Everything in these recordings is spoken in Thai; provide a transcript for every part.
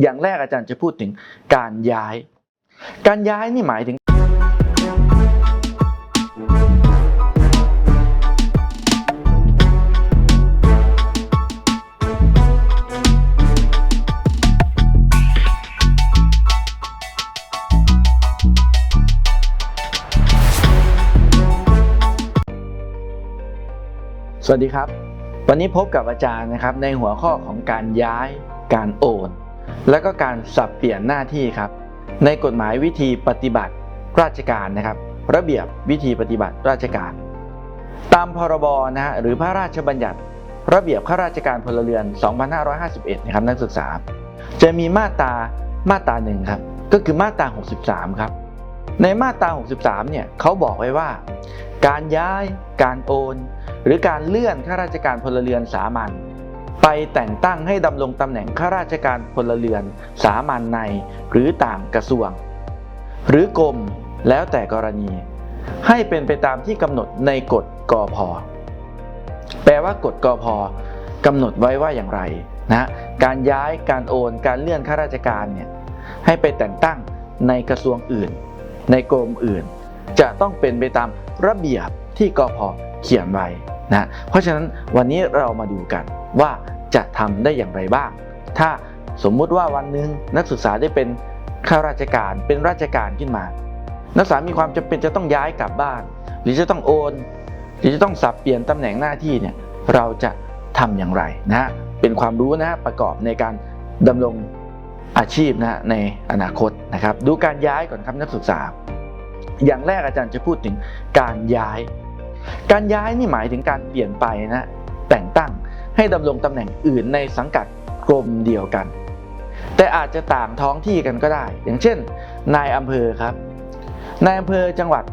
อย่างแรกอาจารย์จะพูดถึงการย้าย การย้ายนี่หมายถึงสวัสดีครับ วันนี้พบกับอาจารย์นะครับในหัวข้อของการย้ายการโอน และก็การสับเปลี่ยนหน้าที่ครับ ในกฎหมายวิธีปฏิบัติราชการนะครับ ระเบียบวิธีปฏิบัติราชการ ตามพรบนะฮะหรือพระราชบัญญัติ ระเบียบข้าราชการพลเรือน 2551 นะครับนักศึกษา จะมีมาตรามาตราหนึ่งครับ ก็คือมาตรา 63 ครับ ในมาตรา 63 เนี่ยเขาบอกไว้ว่า การย้าย การโอน หรือการเลื่อนข้าราชการพลเรือนสามัญ ไปแต่งตั้งให้ดำรงตำแหน่งข้าราชการพลเรือน สามัญในหรือต่างกระทรวง หรือกรมแล้วแต่กรณี ให้เป็นไปตามที่กำหนดในกฎกอพแปลว่ากฎกอพกำหนดไว้ว่าอย่างไรนะการย้ายการโอนการเลื่อนข้าราชการเนี่ยให้ไปแต่งตั้งในกระทรวงอื่น ในกรมอื่น จะต้องเป็นไปตามระเบียบที่กอพเขียนไว้ นะเพราะฉะนั้นวันนี้เรามาดูกันว่าจะทำได้อย่างไรบ้าง ถ้าสมมุติว่าวันหนึ่งนักศึกษาได้เป็นข้าราชการเป็นราชการขึ้นมา นักศึกษามีความจำเป็นจะต้องย้ายกลับบ้าน หรือจะต้องโอน หรือจะต้องสับเปลี่ยนตำแหน่งหน้าที่เนี่ยเราจะทำอย่างไรนะฮะเป็นความรู้นะฮะประกอบในการดำรงอาชีพนะฮะในอนาคตนะครับ ดูการย้ายก่อนครับนักศึกษา อย่างแรกอาจารย์จะพูดถึงการย้าย การย้ายนี่หมายถึงการเปลี่ยนไปนะแต่งตั้งให้ดำรงตำแหน่งอื่นในสังกัดกรมเดียวกัน แต่อาจจะต่างท้องที่กันก็ได้ อย่างเช่น นายอำเภอครับ นายอำเภอจังหวัด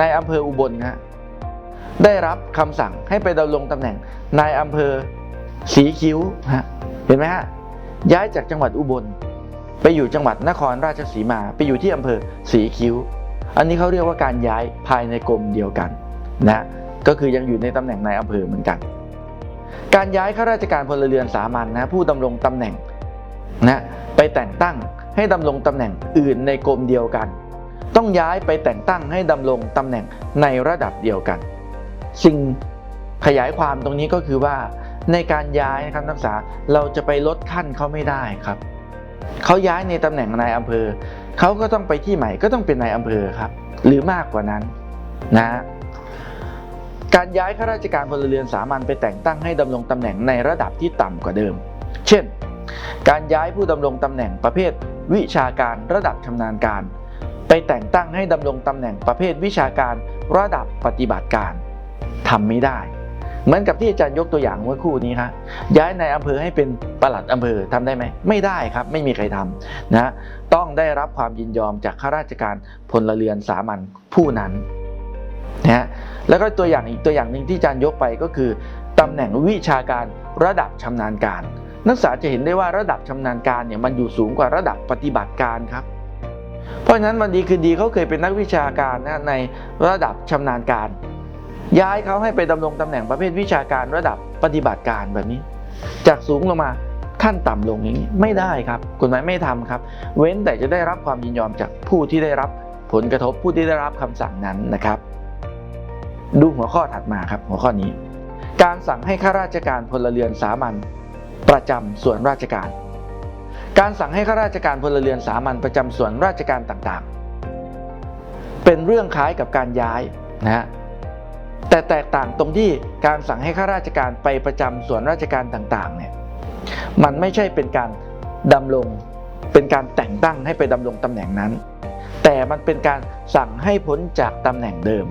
นายอำเภออุบลนะฮะได้รับคำสั่งให้ไปดำรงตำแหน่งนายอำเภอสีคิ้วฮะเห็นไหมฮะย้ายจากจังหวัดอุบล ไปอยู่จังหวัดนครราชสีมา ไปอยู่ที่อำเภอสีคิ้ว อันนี้เขาเรียกว่าการย้ายภายในกรมเดียวกัน นะก็คือยังอยู่ในตำแหน่งนายอำเภอเหมือนกัน การย้ายข้าราชการพลเรือนสามัญนะผู้ดำรงตำแหน่งนะไปแต่งตั้งให้ดำรงตำแหน่งอื่นในกรมเดียวกัน ต้องย้ายไปแต่งตั้งให้ดำรงตำแหน่งในระดับเดียวกัน สิ่งขยายความตรงนี้ก็คือว่าในการย้ายนะครับนักศึกษาเราจะไปลดขั้นเขาไม่ได้ครับเขาย้ายในตำแหน่งนายอำเภอเขาก็ต้องไปที่ใหม่ก็ต้องเป็นนายอำเภอครับ หรือมากกว่านั้นนะฮะ การย้ายข้าราชการพลเรือนสามัญไปแต่งตั้งให้ดำรงตำแหน่งในระดับที่ต่ำกว่าเดิม เช่น การย้ายผู้ดำรงตำแหน่งประเภท วิชาการระดับชำนาญการ ไปแต่งตั้งให้ดำรงตำแหน่งประเภทวิชาการระดับปฏิบัติการทำไม่ได้ เหมือนกับที่อาจารย์ยกตัวอย่างเมื่อคู่นี้ครับย้ายในอำเภอให้เป็นปลัดอำเภอทำได้ไหมไม่ได้ครับไม่มีใครทำนะต้องได้รับความยินยอมจากข้าราชการพลเรือนสามัญผู้นั้น นะฮะแล้วก็ตัวอย่างอีกตัวอย่างหนึ่งที่อาจารย์ยกไปก็คือตำแหน่งวิชาการระดับชำนาญการ นักศึกษาจะเห็นได้ว่าระดับชำนาญการเนี่ยมันอยู่สูงกว่าระดับปฏิบัติการครับ เพราะฉะนั้นวันดีคืนดีเขาเคยเป็นนักวิชาการนะในระดับชำนาญการ ย้ายเขาให้ไปดำรงตำแหน่งประเภทวิชาการระดับปฏิบัติการแบบนี้ จากสูงลงมาขั้นต่ำลงอย่างนี้ไม่ได้ครับกฎหมายไม่ทำครับ เว้นแต่จะได้รับความยินยอมจากผู้ที่ได้รับผลกระทบผู้ที่ได้รับคำสั่งนั้นนะครับ ดูหัวข้อถัดมาครับหัวข้อนี้ การสั่งให้ข้าราชการพลเรือนสามัญประจำส่วนราชการ การสั่งให้ข้าราชการพลเรือนสามัญประจำส่วนราชการต่างๆ เป็นเรื่องคล้ายกับการย้ายนะฮะแต่แตกต่างตรงที่การสั่งให้ข้าราชการไปประจำส่วนราชการต่างๆเนี่ยมันไม่ใช่เป็นการดำรงเป็นการแต่งตั้งให้ไปดำรงตำแหน่งนั้น แต่มันเป็นการสั่งให้พ้นจากตำแหน่งเดิม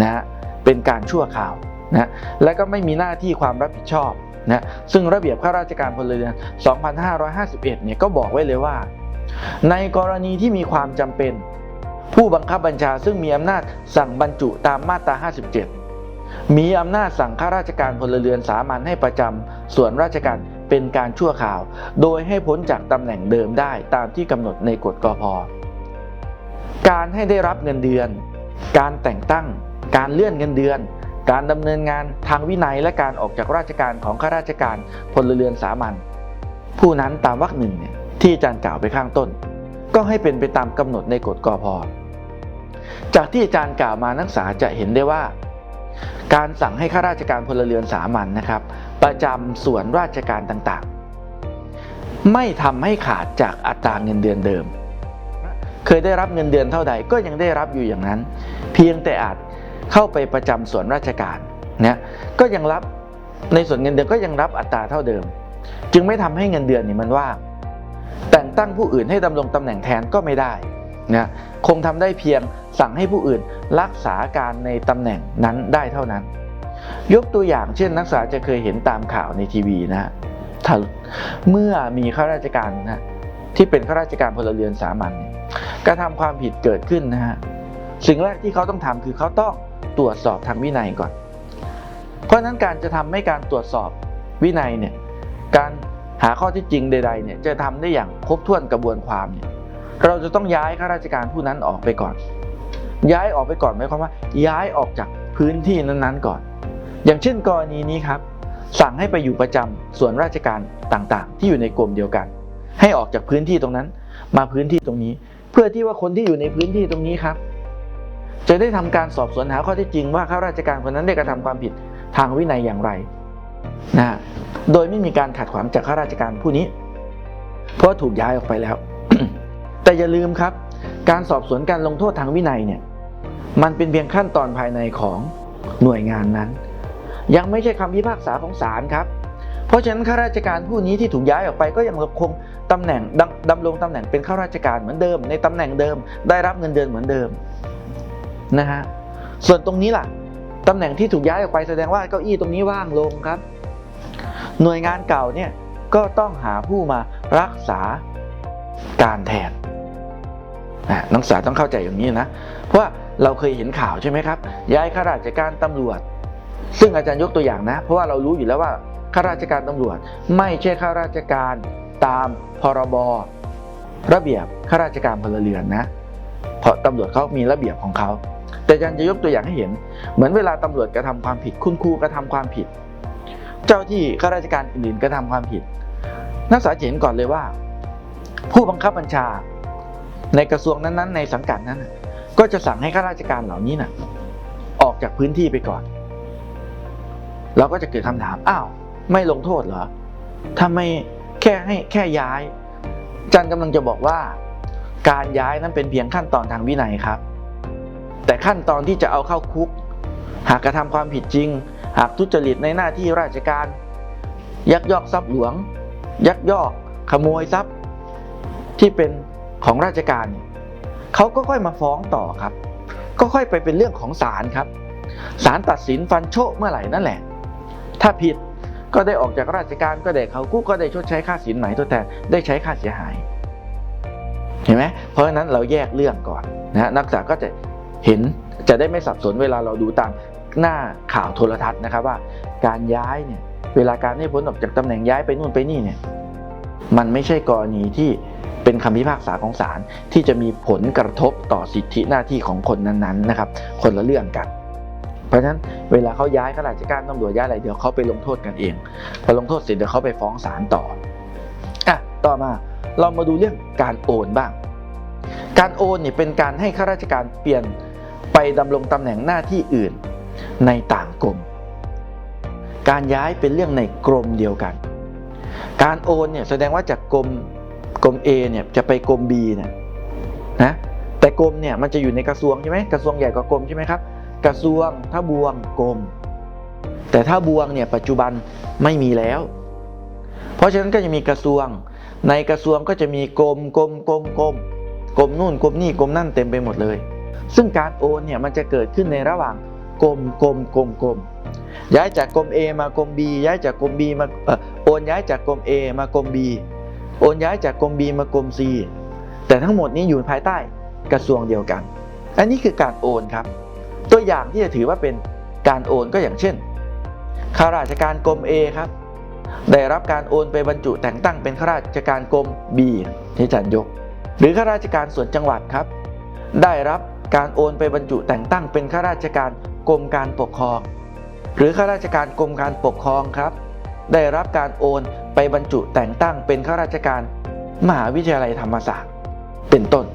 นะฮะ เป็นการชั่วคราวนะและก็ไม่มีหน้าที่ความรับผิดชอบนะซึ่งระเบียบข้าราชการพลเรือน 2551 เนี่ยก็บอกไว้เลยว่า ในกรณีที่มีความจำเป็น ผู้บังคับบัญชาซึ่งมีอำนาจสั่งบรรจุตามมาตรา 57 มีอำนาจสั่งข้าราชการพลเรือนสามัญให้ประจำส่วนราชการเป็นการชั่วคราว โดยให้พ้นจากตำแหน่งเดิมได้ตามที่กำหนดในกฎกพการให้ได้รับเงินเดือน การแต่งตั้ง การเลื่อนเงินเดือน การดำเนินงานทางวินัยและการออกจากราชการของข้าราชการพลเรือนสามัญผู้นั้นตามวรรคหนึ่งเนี่ยที่อาจารย์กล่าวไปข้างต้น ก็ให้เป็นไปตามกำหนดในกฎกอพอจากที่อาจารย์กล่าวมานักศึกษาจะเห็นได้ว่า การสั่งให้ข้าราชการพลเรือนสามัญนะครับ ประจำส่วนราชการต่างๆ ไม่ทำให้ขาดจากอัตราเงินเดือนเดิม เคยได้รับเงินเดือนเท่าใดก็ยังได้รับอยู่อย่างนั้น เพียงแต่อาจ เข้าไปประจำส่วนราชการนะก็ยังรับในส่วนเงินเดือนก็ยังรับอัตราเท่าเดิม จึงไม่ทำให้เงินเดือนนี่มันว่างแต่งตั้งผู้อื่นให้ดำรงตำแหน่งแทนก็ไม่ได้นะคงทำได้เพียงสั่งให้ผู้อื่นรักษาการในตำแหน่งนั้นได้เท่านั้น ยกตัวอย่างเช่น นักศึกษาจะเคยเห็นตามข่าวในทีวีนะฮะถ้าเมื่อมีข้าราชการนะที่เป็นข้าราชการพลเรือนสามัญกระทำความผิดเกิดขึ้นนะฮะ สิ่งแรกที่เขาต้องทำคือเขาต้องตรวจสอบทางวินัยก่อน เพราะฉะนั้นการจะทำให้การตรวจสอบวินัยเนี่ยการหาข้อที่จริงใดๆเนี่ยจะทำได้อย่างครบถ้วนกระบวนความเนี่ยเราจะต้องย้ายข้าราชการผู้นั้นออกไปก่อน ย้ายออกไปก่อนหมายความว่า ย้ายออกจากพื้นที่นั้นๆก่อน อย่างเช่นกรณีนี้ครับ สั่งให้ไปอยู่ประจำส่วนราชการต่างๆ ที่อยู่ในกรมเดียวกัน ให้ออกจากพื้นที่ตรงนั้น มาพื้นที่ตรงนี้ เพื่อที่ว่าคนที่อยู่ในพื้นที่ตรงนี้ครับ จะได้ทำการสอบสวนหาข้อท็จจริงว่าข้าราชการคนนั้นได้กระทำความผิดทางวินัยอย่างไรนะฮะโดยไม่มีการขัดขวางจากข้าราชการผู้นี้ เพราะถูกย้ายออกไปแล้ว แต่อย่าลืมครับ การสอบสวนการลงโทษทางวินัยเนี่ยมันเป็นเพียงขั้นตอนภายในของหน่วยงานนั้น ยังไม่ใช่คำพิพากษาของศาลครับ เพราะฉะนั้นข้าราชการผู้นี้ที่ถูกย้ายออกไปก็ยังคงตำแหน่งดำดำรงตำแหน่งเป็นข้าราชการเหมือนเดิม ในตำแหน่งเดิม ได้รับเงินเดือนเหมือนเดิม นะฮะส่วนตรงนี้ล่ะตำแหน่งที่ถูกย้ายออกไปแสดงว่าเก้าอี้ตรงนี้ว่างลงครับ หน่วยงานเก่าเนี่ยก็ต้องหาผู้มารักษาการแทนอะนักศึกษาต้องเข้าใจอย่างนี้นะ เพราะว่าเราเคยเห็นข่าวใช่ไหมครับ ย้ายข้าราชการตำรวจ ซึ่งอาจารย์ยกตัวอย่างนะ เพราะว่าเรารู้อยู่แล้วว่าข้าราชการตำรวจ ไม่ใช่ข้าราชการตามพรบระเบียบข้าราชการพลเรือนนะ เพราะตำรวจเขามีระเบียบของเขา แต่อาจารย์จะยกตัวอย่างให้เห็น เหมือนเวลาตำรวจกระทำความผิด คุณครูกระทำความผิด เจ้าที่ข้าราชการอื่นๆกระทำความผิด นักศึกษาเห็นก่อนเลยว่า ผู้บังคับบัญชา ในกระทรวงนั้นๆ ในสังกัดนั้น ก็จะสั่งให้ข้าราชการเหล่านี้น่ะออกจากพื้นที่ไปก่อน เราก็จะเกิดคำถามอ้าวไม่ลงโทษเหรอทำไมแค่ให้แค่ย้ายจันกำลังจะบอกว่า การย้ายนั้นเป็นเพียงขั้นตอนทางวินัยครับ แต่ขั้นตอนที่จะเอาเข้าคุก หากกระทำความผิดจริง หากทุจริตในหน้าที่ราชการ ยักยอกทรัพย์หลวง ยักยอก ขโมยทรัพย์ ที่เป็นของราชการเขาก็ค่อยมาฟ้องต่อครับ ก็ค่อยไปเป็นเรื่องของศาลครับศาลตัดสินฟันโชคเมื่อไหร่นั่นแหละ ถ้าผิดก็ได้ออกจากราชการก็ได้เขากู้ก็ได้ชดใช้ค่าสินไหมทดแทนได้ใช้ค่าเสียหาย เห็นไหมเพราะฉะนั้นเราแยกเรื่องก่อนนะนักศึกษาก็จะ เห็นจะได้ไม่สับสนเวลาเราดูตามหน้าข่าวโทรทัศน์นะครับว่า การย้ายเนี่ยเวลาการให้พ้นออกจากตำแหน่งย้ายไปนู่นไปนี่เนี่ยมันไม่ใช่กรณีที่เป็นคำพิพากษาของศาลที่จะมีผลกระทบต่อสิทธิหน้าที่ของคนนั้นๆนะครับ คนละเรื่องกัน เพราะฉะนั้นเวลาเขาย้ายข้าราชการตำรวจย้ายอะไรเดี๋ยวเขาไปลงโทษกันเองพอลงโทษเสร็จเดี๋ยวเขาไปฟ้องศาลต่ออะต่อมาเรามาดูเรื่องการโอนบ้าง การโอนเนี่ยเป็นการให้ข้าราชการเปลี่ยน ไปดำรงตำแหน่งหน้าที่อื่นในต่างกรม การย้ายเป็นเรื่องในกรมเดียวกัน การโอนเนี่ยแสดงว่าจากกรมกรม A เนี่ยจะไปกรม B เนี่ยนะแต่กรมเนี่ยมันจะอยู่ในกระทรวงใช่ไหมกระทรวงใหญ่กว่ากรมใช่ไหมครับ กระทรวงถ้าบวงกรมแต่ถ้าบวงเนี่ยปัจจุบันไม่มีแล้ว เพราะฉะนั้นก็จะมีกระทรวง ในกระทรวงก็จะมีกรมกรมกรมกรมกรมนู่นกรมนี่กรมนั่นเต็มไปหมดเลย ซึ่งการโอนเนี่ยมันจะเกิดขึ้นในระหว่างกรมกรมกรมกรมย้ายจากกรม A มากรม B ย้ายจากกรม B มาโอนย้ายจากกรม A มากรม B โอนย้ายจากกรม B มากรม C แต่ทั้งหมดนี้อยู่ภายใต้กระทรวงเดียวกัน อันนี้คือการโอนครับ ตัวอย่างที่จะถือว่าเป็นการโอนก็อย่างเช่นข้าราชการกรม A ครับ ได้รับการโอนไปบรรจุแต่งตั้งเป็นข้าราชการกรม B ที่จารย์ยก หรือข้าราชการส่วนจังหวัดครับ ได้รับ การโอนไปบรรจุแต่งตั้งเป็นข้าราชการกรมการปกครอง หรือข้าราชการกรมการปกครองครับ ได้รับการโอนไปบรรจุแต่งตั้งเป็นข้าราชการมหาวิทยาลัยธรรมศาสตร์ เป็นต้น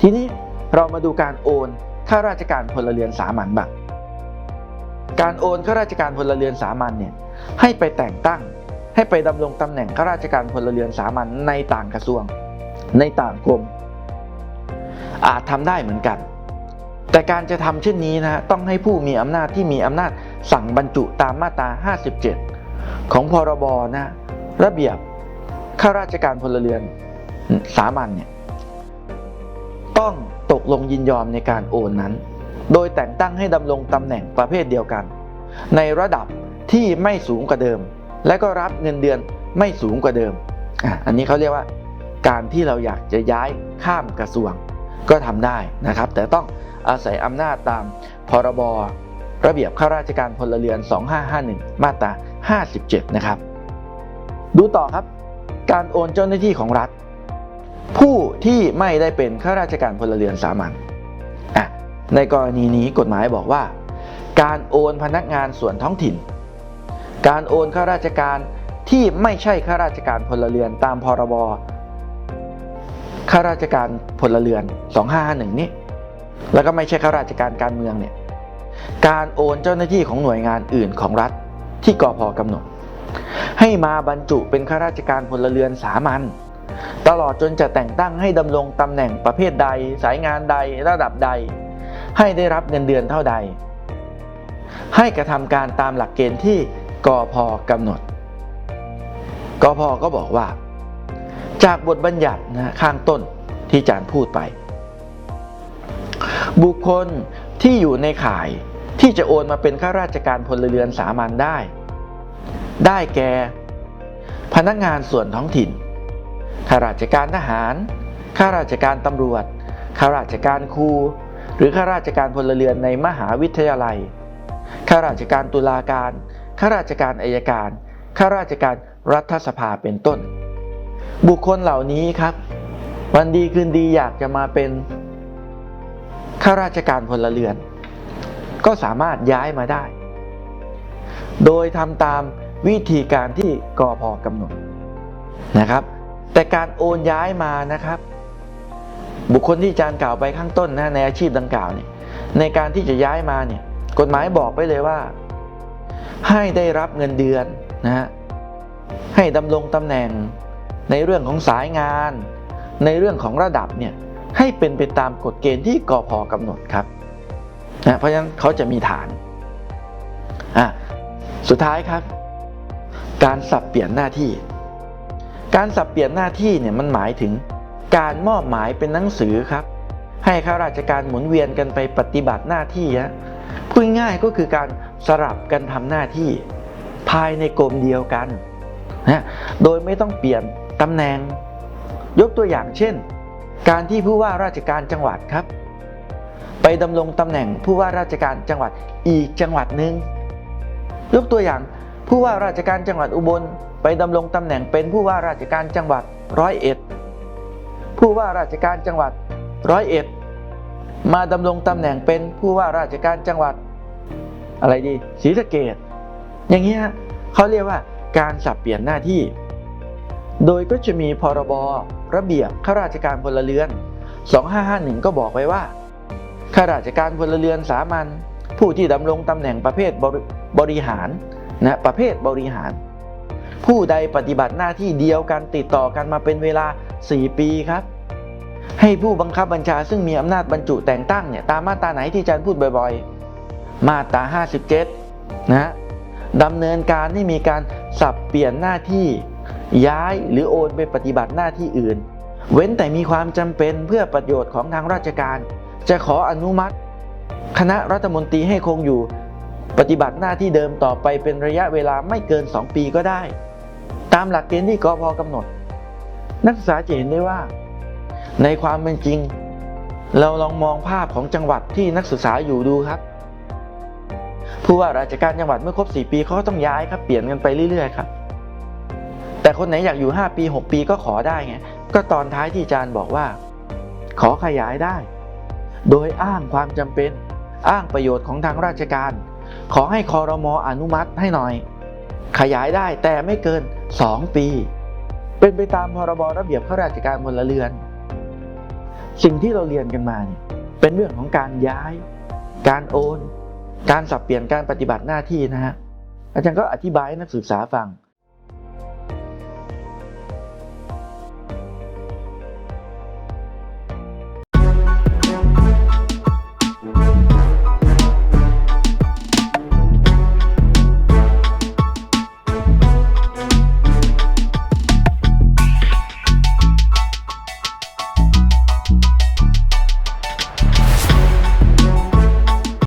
ทีนี้เรามาดูการโอนข้าราชการพลเรือนสามัญบ้างการโอนข้าราชการพลเรือนสามัญเนี่ยให้ไปแต่งตั้งให้ไปดำรงตำแหน่งข้าราชการพลเรือนสามัญในต่างกระทรวง ในต่างกรม อาจทำได้เหมือนกัน แต่การจะทำเช่นนี้นะฮะต้องให้ผู้มีอำนาจที่มีอำนาจสั่งบรรจุตามมาตรา 57 ของพรบนะระเบียบข้าราชการพลเรือนสามัญเนี่ยต้องตกลงยินยอมในการโอนนั้น โดยแต่งตั้งให้ดำรงตำแหน่งประเภทเดียวกัน ในระดับที่ไม่สูงกว่าเดิม และก็รับเงินเดือนไม่สูงกว่าเดิม อันนี้เขาเรียกว่า การที่เราอยากจะย้ายข้ามกระทรวง ก็ทำได้นะครับ แต่ต้องอาศัยอำนาจตามพรบระเบียบข้าราชการพลเรือน 2551 มาตรา 57 นะครับ ดูต่อครับ การโอนเจ้าหน้าที่ของรัฐ ผู้ที่ไม่ได้เป็นข้าราชการพลเรือนสามัญในกรณีนี้กฎหมายบอกว่า การโอนพนักงานส่วนท้องถิ่น การโอนข้าราชการที่ไม่ใช่ข้าราชการพลเรือนตามพรบ ข้าราชการพลเรือน 2551 นี่ แล้วก็ไม่ใช่ข้าราชการการเมืองเนี่ย การโอนเจ้าหน้าที่ของหน่วยงานอื่นของรัฐที่กอพกำหนด ให้มาบรรจุเป็นข้าราชการพลเรือนสามัญตลอดจนจะแต่งตั้งให้ดำรงตำแหน่งประเภทใด สายงานใดระดับใด ให้ได้รับเงินเดือนเท่าใด ให้กระทำการตามหลักเกณฑ์ที่กอพกำหนดกอพก็บอกว่า จากบทบัญญัตินะข้างต้นที่อาจารย์พูดไป บุคคลที่อยู่ในข่ายที่จะโอนมาเป็นข้าราชการพลเรือนสามัญได้ ได้แก่ พนักงานส่วนท้องถิ่น ข้าราชการทหาร ข้าราชการตำรวจ ข้าราชการครู หรือข้าราชการพลเรือนในมหาวิทยาลัย ข้าราชการตุลาการ ข้าราชการอายการ ข้าราชการรัฐสภาเป็นต้น บุคคลเหล่านี้ครับ วันดีคืนดีอยากจะมาเป็นข้าราชการพลเรือน ก็สามารถย้ายมาได้ โดยทำตามวิธีการที่กอพกำหนดนะครับ แต่การโอนย้ายมานะครับ บุคคลที่อาจารย์กล่าวไปข้างต้นนะในอาชีพดังกล่าวเนี่ยในการที่จะย้ายมาเนี่ยกฎหมายบอกไปเลยว่า ให้ได้รับเงินเดือนนะฮะให้ดำรงตำแหน่ง ในเรื่องของสายงาน ในเรื่องของระดับเนี่ยให้เป็นไปตามกฎเกณฑ์ที่กอพกำหนดครับนะเพราะฉะนั้นเขาจะมีฐานอะสุดท้ายครับ การสับเปลี่ยนหน้าที่ การสับเปลี่ยนหน้าที่เนี่ยมันหมายถึงการมอบหมายเป็นหนังสือครับ ให้ข้าราชการหมุนเวียนกันไปปฏิบัติหน้าที่ฮะพูดง่ายๆก็คือการสลับกันทำหน้าที่ ภายในกรมเดียวกันนะโดยไม่ต้องเปลี่ยน ตำแหน่ง ยกตัวอย่างเช่น การที่ผู้ว่าราชการจังหวัดครับ ไปดำรงตำแหน่งผู้ว่าราชการจังหวัดอีกจังหวัดหนึ่งยกตัวอย่างผู้ว่าราชการจังหวัดอุบล ไปดำรงตำแหน่งเป็นผู้ว่าราชการจังหวัดร้อยเอ็ดผู้ว่าราชการจังหวัดร้อยเอ็ดมาดำรงตำแหน่งเป็นผู้ว่าราชการจังหวัด อะไรดีศรีสะเกดอย่างเงี้ยเขาเรียกว่าการสับเปลี่ยนหน้าที่ โดยก็จะมีพรบระเบียบข้าราชการพลเรือน 2551 ก็บอกไว้ว่า ข้าราชการพลเรือนสามัญผู้ที่ดำรงตำแหน่งประเภทบริบริหารนะประเภทบริหาร ผู้ใดปฏิบัติหน้าที่เดียวกันติดต่อกันมาเป็นเวลา 4 ปีครับ ให้ผู้บังคับบัญชาซึ่งมีอำนาจบรรจุแต่งตั้งเนี่ยตามมาตราไหนที่อาจารย์พูดบ่อยๆ มาตรา 57 นะฮะดำเนินการให้มีการสับเปลี่ยนหน้าที่ ย้ายหรือโอนไปปฏิบัติหน้าที่อื่น เว้นแต่มีความจำเป็นเพื่อประโยชน์ของทางราชการ จะขออนุมัติ คณะรัฐมนตรีให้คงอยู่ ปฏิบัติหน้าที่เดิมต่อไปเป็นระยะเวลาไม่เกิน 2 ปีก็ได้ ตามหลักเกณฑ์ที่กพกำหนด นักศึกษาจะเห็นได้ว่า ในความเป็นจริง เราลองมองภาพของจังหวัดที่นักศึกษาอยู่ดูครับผู้ว่าราชการจังหวัดเมื่อครบ 4 ปีเขาก็ต้องย้ายครับเปลี่ยนกันไปเรื่อยๆครับ แต่คนไหนอยากอยู่ 5 ปี 6 ปีก็ขอได้ไงก็ตอนท้ายที่อาจารย์บอกว่า ขอขยายได้ โดยอ้างความจำเป็น อ้างประโยชน์ของทางราชการ ขอให้คอรมออนุมัติให้หน่อย ขยายได้แต่ไม่เกิน 2 ปี เป็นไปตามพรบระเบียบข้าราชการพลเรือน สิ่งที่เราเรียนกันมาเนี่ยเป็นเรื่องของการย้าย การโอน การสับเปลี่ยนการปฏิบัติหน้าที่นะฮะอาจารย์ก็อธิบายให้นักศึกษาฟัง